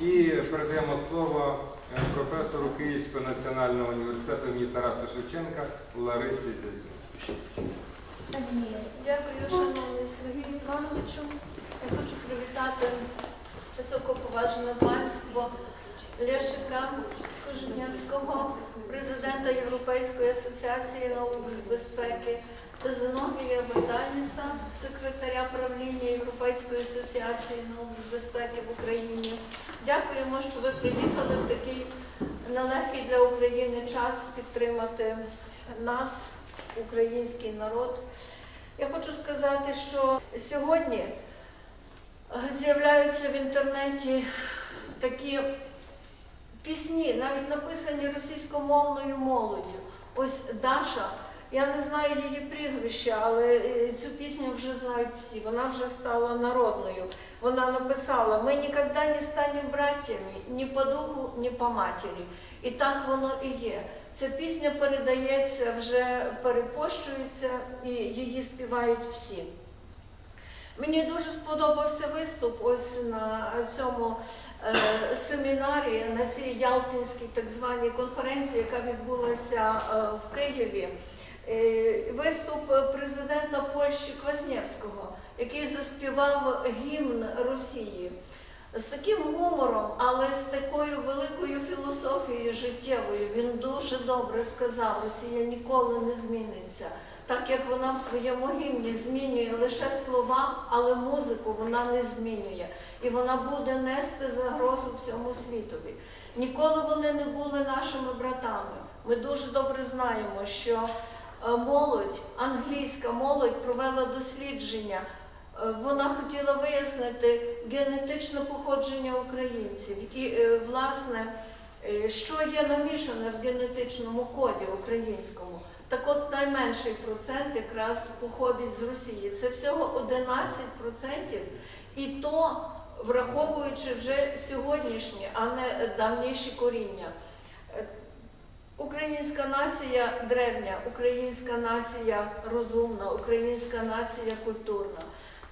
І передаємо слово е, професору Київського національного університету імені Тараса Шевченка Ларисі Зязю. Дякую, шановний Сергій Івановичу. Я хочу привітати високоповажне панство Лешика Коженявського, президента Європейської асоціації наук з безпеки, та Зиновія Богданіса, секретаря правління Європейської асоціації наук з безпеки в Україні. Дякуємо, що ви приїхали в такий нелегкий для України час підтримати нас, український народ. Я хочу сказати, що сьогодні з'являються в інтернеті такі пісні, навіть написані російськомовною молоддю. Ось Даша, я не знаю її прізвище, але е, цю пісню вже знають всі. Вона вже стала народною. Вона написала: Ми ніколи не станемо братями ні по духу, ні по матері. І так воно і є. Ця пісня передається, вже перепощується і її співають всі. Мені дуже сподобався виступ ось на цьому е, семінарі, на цій Ялтинській так званій конференції, яка відбулася е, в Києві. Е, виступ президента Польщі Кваснєвського, який заспівав гімн Росії з таким гумором, але з такою великою філософією життєвою. Він дуже добре сказав, Росія ніколи не зміниться. Так як вона в своєму гімні змінює лише слова, але музику вона не змінює. І вона буде нести загрозу всьому світові. Ніколи вони не були нашими братами. Ми дуже добре знаємо, що молодь, англійська молодь провела дослідження. Е, Вона хотіла вияснити генетичне походження українців, і, е, власне, е, що є намішане в генетичному коді українському. Так от найменший процент якраз походить з Росії. Це всього 11%, і то враховуючи вже сьогоднішні, а не давніші коріння. Українська нація древня, українська нація розумна, українська нація культурна.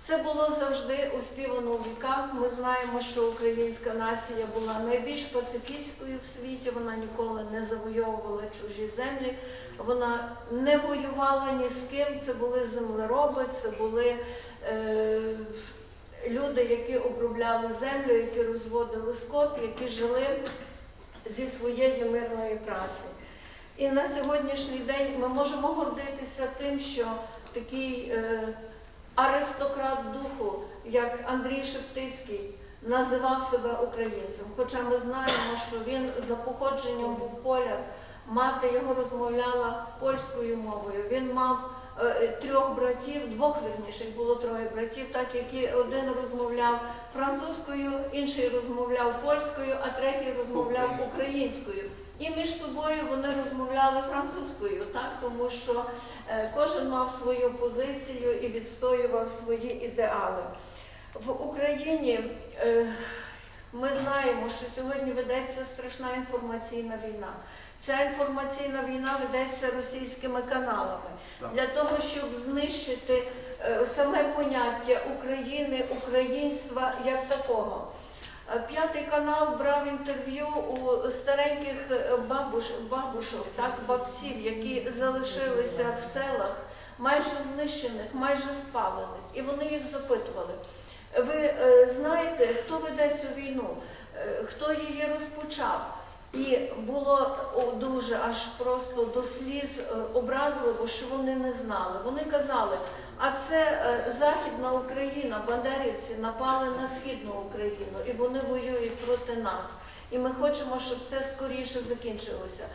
Це було завжди оспівано у віках. Ми знаємо, що українська нація була найбільш пацифістською в світі. Вона ніколи не завойовувала чужі землі. Вона не воювала ні з ким. Це були землероби, це були е, люди, які обробляли землю, які розводили скот, які жили зі своєї мирної праці. І на сьогоднішній день ми можемо гордитися тим, що такий е, аристократ духу, як Андрій Шептицький, називав себе українцем. Хоча ми знаємо, що він за походженням був поляк, мати його розмовляла польською мовою. Він мав трьох братів, двох вірніше, їх було троє братів, так які один розмовляв французькою, інший розмовляв польською, а третій розмовляв українською. І між собою вони розмовляли французькою, так тому що е, кожен мав свою позицію і відстоював свої ідеали. В Україні е, ми знаємо, що сьогодні ведеться страшна інформаційна війна. Ця інформаційна війна ведеться російськими каналами Так. для того, щоб знищити е, саме поняття України, українства як такого. Е, П'ятий канал брав інтерв'ю у стареньких е, бабуш, бабушок, так, бабців, які залишилися в селах, майже знищених, майже спалених. І вони їх запитували. Ви знаєте, хто веде цю війну, хто її розпочав? І було дуже аж просто до сліз е, образливо, що вони не знали. Вони казали, а це е, Західна Україна, бандерівці напали на Східну Україну, і вони воюють проти нас. І ми хочемо, щоб це скоріше закінчилося.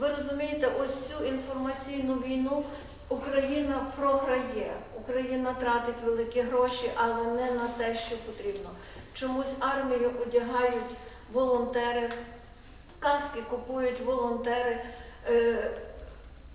Ви розумієте, ось цю інформаційну війну Україна програє. Україна тратить великі гроші, але не на те, що потрібно. Чомусь армію одягають волонтери, каски купують волонтери. е,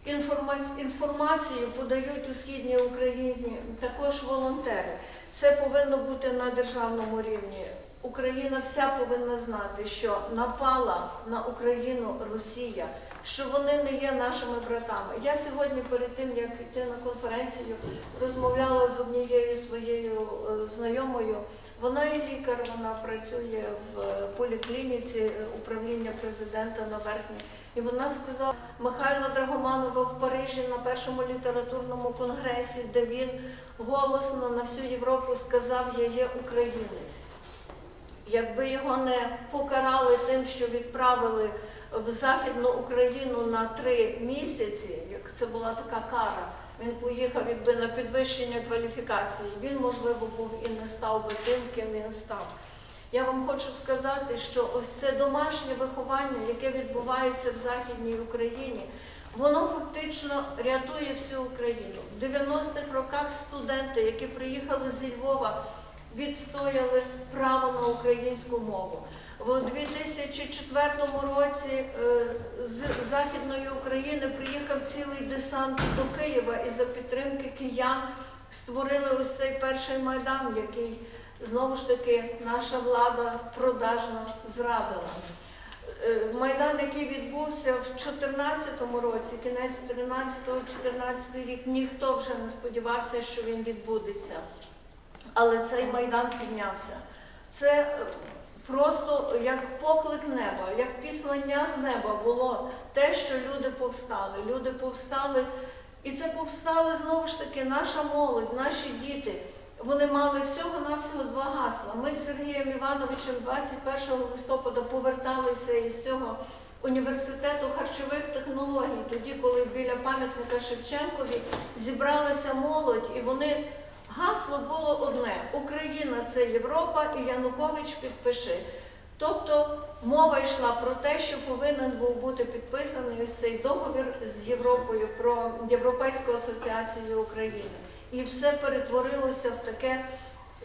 інформа- Інформацію подають у східній Україні також волонтери. Це повинно бути на державному рівні. Україна вся повинна знати, що напала на Україну Росія, що вони не є нашими братами. Я сьогодні, перед тим як йти на конференцію, розмовляла з однією своєю е, знайомою Вона і лікар, вона працює в поліклініці управління президента на верхній. І вона сказала Михайла Драгоманова в Парижі на першому літературному конгресі, де він голосно на всю Європу сказав Я є українець. Якби його не покарали тим, що відправили в Західну Україну на три місяці, як це була така кара, він поїхав якби на підвищення кваліфікації. Він, можливо, був і не став би тим, ким він став. Я вам хочу сказати, що ось це домашнє виховання, яке відбувається в Західній Україні, воно фактично рятує всю Україну. В 90-х роках студенти, які приїхали зі Львова, відстояли право на українську мову. У 2004 році е, з Західної України приїхав цілий десант до Києва і за підтримки киян створили ось цей перший майдан, який знову ж таки наша влада продажно зрадила. Е, Майдан, який відбувся в 2014 році, кінець 13-14 рік, ніхто вже не сподівався, що він відбудеться. Але цей майдан піднявся. Це просто як поклик неба, як післання з неба було те, що люди повстали. Люди повстали, і це повстали знову ж таки наша молодь, наші діти. Вони мали всього-навсього два гасла. Ми з Сергієм Івановичем 21 листопада поверталися із цього університету харчових технологій, тоді, коли біля пам'ятника Шевченкові зібралася молодь, і вони гасло було одне: Україна це Європа, і Янукович підпиши. Тобто мова йшла про те, що повинен був бути підписаний ось цей договір з Європою про Європейську асоціацію України. І все перетворилося в таке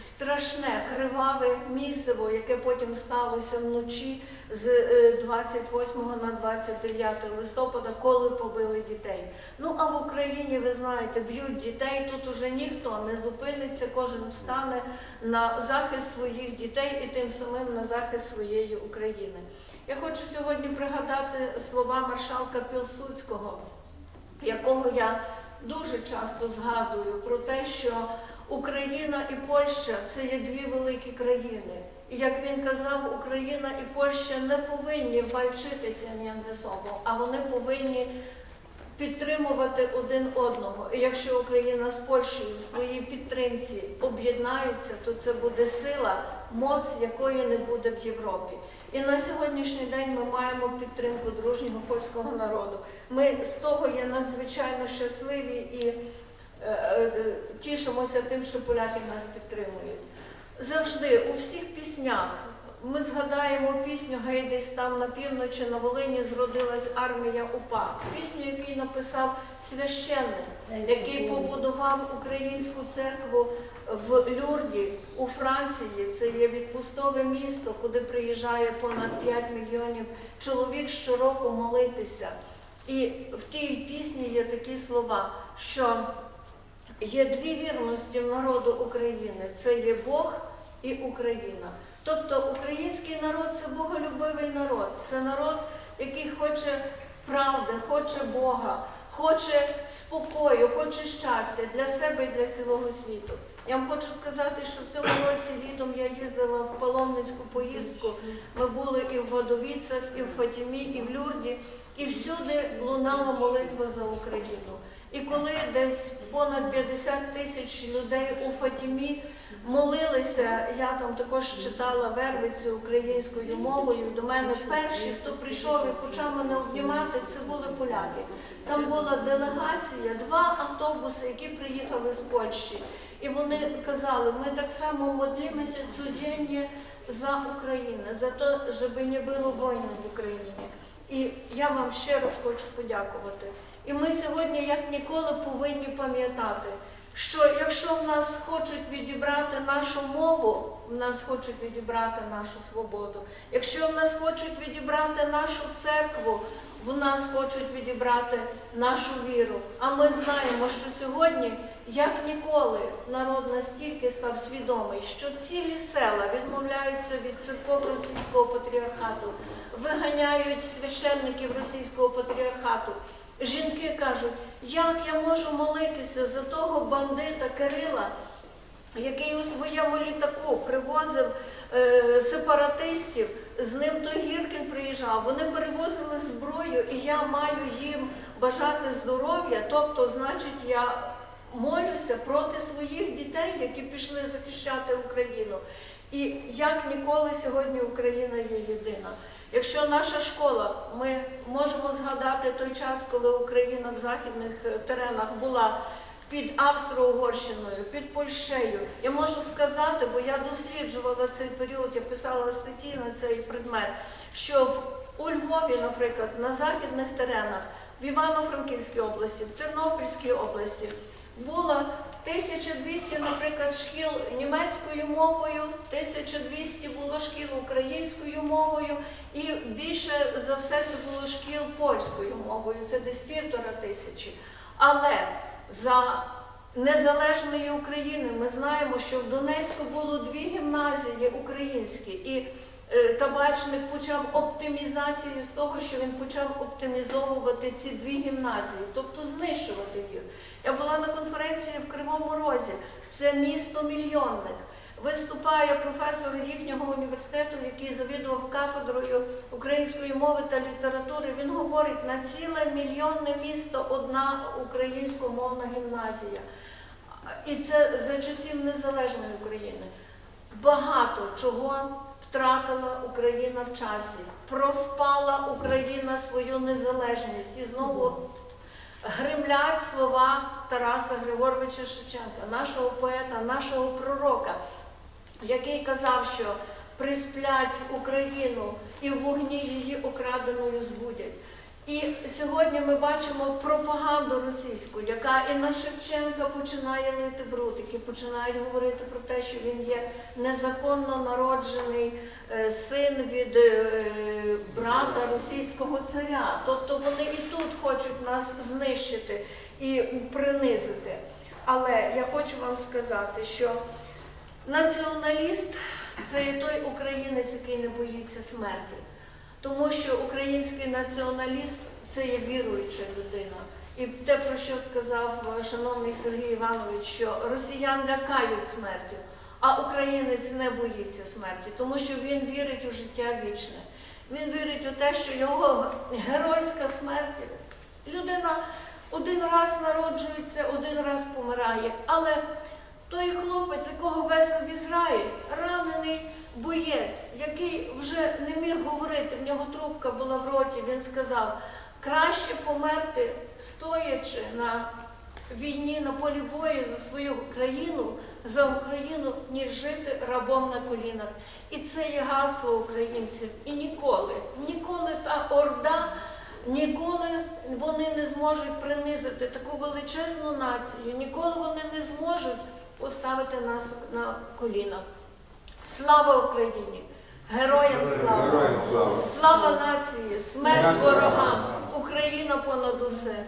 страшне, криваве місиво, яке потім сталося вночі з е, 28 на 29 листопада, коли побили дітей. Ну а в Україні, ви знаєте, б'ють дітей, тут уже ніхто не зупиниться, кожен встане на захист своїх дітей і тим самим на захист своєї України. Я хочу сьогодні пригадати слова маршалка Пілсудського, якого я дуже часто згадую про те, що Україна і Польща це є дві великі країни. І як він казав, Україна і Польща не повинні вальчитися між собою, а вони повинні підтримувати один одного. І якщо Україна з Польщею в своїй підтримці об'єднаються, то це буде сила, моць якої не буде в Європі. І на сьогоднішній день ми маємо підтримку дружнього польського народу. Ми з того є надзвичайно щасливі і тішимося тим, що поляки нас підтримують. Завжди у всіх піснях ми згадаємо пісню Гей десь там на півночі на Волині зродилась армія УПА. Пісню, який написав священник, який побудував українську церкву в Люрді у Франції. Це є відпустове місто, куди приїжджає понад 5 мільйонів чоловік щороку молитися. І в тій пісні є такі слова, що є дві вірності народу України: це є Бог і Україна. Тобто український народ це боголюбивий народ, це народ, який хоче правди, хоче Бога, хоче спокою, хоче щастя для себе і для цілого світу. Я вам хочу сказати, що в цьому році літом я їздила в паломницьку поїздку. Ми були і в Водовіцях, і в Фатімі, і в Люрді, і всюди лунала молитва за Україну. І коли десь понад 50 тисяч людей у Фатімі молилися, я там також читала вервицю українською мовою. До мене перші, хто прийшов і почав мене обнімати, це були поляки. Там була делегація, два автобуси, які приїхали з Польщі. І вони казали, ми так само молимося цудення за Україну, за те, щоб не було війни в Україні. І я вам ще раз хочу подякувати. І ми сьогодні, як ніколи, повинні пам'ятати, що якщо в нас хочуть відібрати нашу мову, в нас хочуть відібрати нашу свободу. Якщо в нас хочуть відібрати нашу церкву, в нас хочуть відібрати нашу віру. А ми знаємо, що сьогодні, як ніколи, народ настільки став свідомий, що цілі села відмовляються від церков російського патріархату, виганяють священників російського патріархату. Жінки кажуть, як я можу молитися за того бандита Кирила, який у своєму літаку привозив е, сепаратистів, з ним той Гіркін приїжджав, вони перевозили зброю, і я маю їм бажати здоров'я, тобто, значить, я молюся проти своїх дітей, які пішли захищати Україну. І як ніколи сьогодні Україна є єдина. Якщо наша школа, ми можемо згадати той час, коли Україна в західних е, теренах була під Австро-Угорщиною, під Польщею. Я можу сказати, бо я досліджувала цей період, я писала статті на цей предмет, що в, у Львові, наприклад, на західних теренах, в Івано-Франківській області, в Тернопільській області було 1200, наприклад, шкіл німецькою мовою, 1200 було шкіл українською мовою, і більше за все це було шкіл польською мовою, це десь півтора тисячі. Але за незалежної України ми знаємо, що в Донецьку було дві гімназії українські, і е, Табачник почав оптимізацію з того, що він почав оптимізовувати ці дві гімназії, тобто знищувати їх. Я була на конференції в Кривому Розі, це місто мільйонник. Виступає професор їхнього університету, який завідував кафедрою української мови та літератури. Він говорить, на ціле мільйонне місто одна українськомовна гімназія. І це за часів незалежної України. Багато чого втратила Україна в часі. Проспала Україна свою незалежність. І знову гримлять слова Тараса Григоровича Шевченка, нашого поета, нашого пророка, який казав, що присплять Україну і в вогні її украденою збудять. І сьогодні ми бачимо пропаганду російську, яка і на Шевченка починає лити бруд, які починають говорити про те, що він є незаконно народжений е, син від е, брата російського царя. Тобто вони і тут хочуть нас знищити і принизити. Але я хочу вам сказати, що націоналіст це той українець, який не боїться смерті. Тому що український націоналіст це є віруюча людина. І те, про що сказав е, шановний Сергій Іванович, що росіян лякають смертю, а українець не боїться смерті, тому що він вірить у життя вічне. Він вірить у те, що його геройська смерть, людина один раз народжується, один раз помирає. Але той хлопець, якого везли в Ізраїль, ранений боєць, який вже не міг говорити, в нього трубка була в роті, він сказав, краще померти, стоячи на війні, на полі бою за свою країну, за Україну, ніж жити рабом на колінах. І це є гасло українців. І ніколи, ніколи та орда, ніколи вони не зможуть принизити таку величезну націю, ніколи вони не зможуть поставити нас на коліна. Слава Україні! Героям слава! Слава! Нації! Смерть ворогам! Україна понад усе!